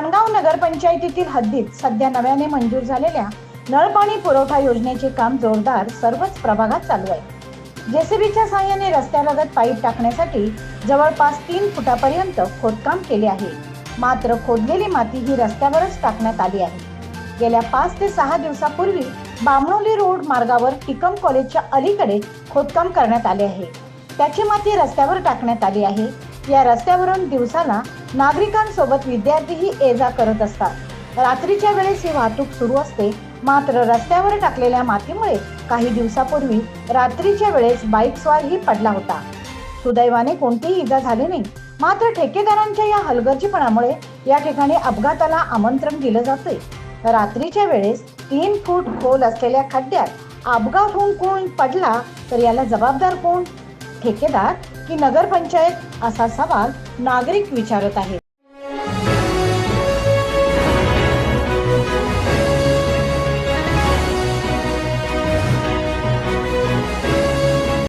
नगरपंचायतीतील हद्दीत सध्या नव्याने मंजूर झालेल्या नळपाणी पुरवठा योजनेचे काम जोरदार सर्वच प्रभागात चालू आहे. जेसीबीच्या सहाय्याने रस्त्यालगत पाईप टाकण्यासाठी जवळपास तीन फुटापर्यंत खोदकाम केले आहे. मात्र खोदलेली माती ही रस्त्यावरच टाकण्यात आली आहे. गेल्या पाच ते सहा दिवसापूर्वी बामणोली रोड मार्गावर टिकम कॉलेजच्या अलीकडे खोदकाम करण्यात आले आहे. त्याची माती रस्त्यावर टाकण्यात आली आहे. या रस्त्यावरून दिवसाला नागरिकांसोबत विद्यार्थीही ये जा करत असतात. रात्रीच्या वेळेस ही वाहतूक सुरू असते मात्र रस्त्यावर टाकलेल्या मातीमुळे काही दिवसापूर्वी रात्रीच्या वेळेस बाईक स्वारही पडला होता. सुदैवाने कोणतीही इजा झाली नाही मात्र ठेकेदारांच्या या हलगर्जीपणामुळे या ठिकाणी अपघाताला आमंत्रण दिलं जाते रात्रीच्या वेळेस तीन फूट खोल असलेल्या खड्ड्यात अपघात होऊन कोण पडला तर याला जबाबदार कोण? ठेकेदार की नगरपंचायत असा सवाल नागरिक विचारत आहेत.